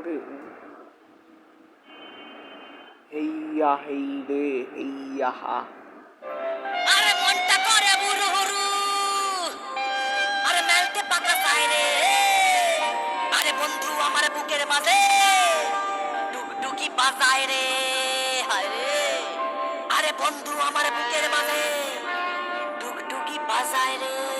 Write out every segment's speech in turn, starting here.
করে হেইয়া হেই রে হেইয়া হা আরে মনটা আরে পাকা রে আরে বন্ধু আমার বুকের মাঝে ডুকডুকি বাজায় রে আরে বন্ধু বাজায় রে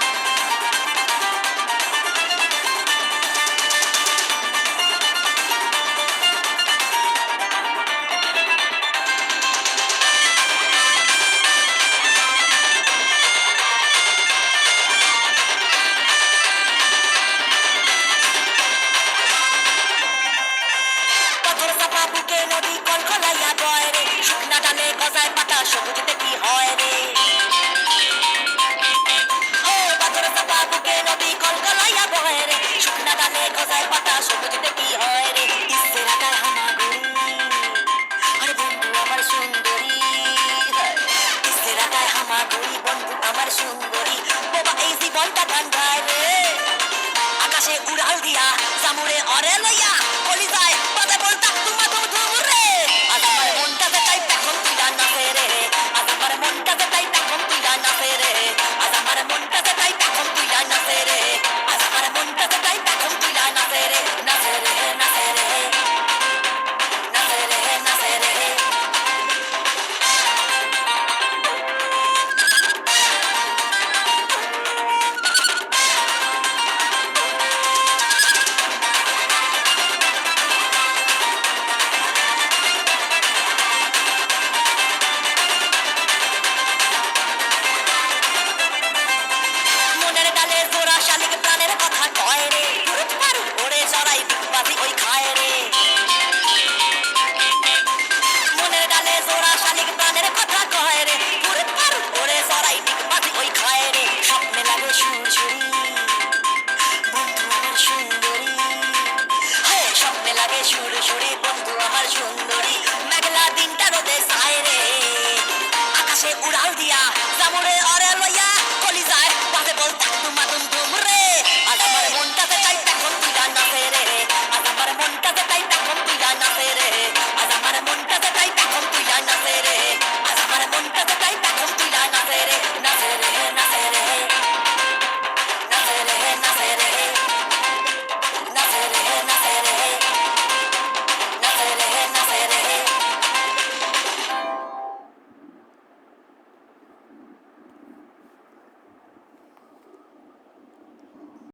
চাপা বুকে নদী কলকলাইয়া বয় রে। শুকনা সবুজ হয় রে? বুকে নদী বয় রে। শুকনা ডালে গজায় পাতা সবুজ দেখি হয় রে? বন্ধু, আমার সুন্দরী। বন্ধু, আমার সুন্দরী। এই রে। আকাশে উড়াল দিয়া সামুরে অরে লইয়া সুরে সুরে বন্ধু আমার সুন্দর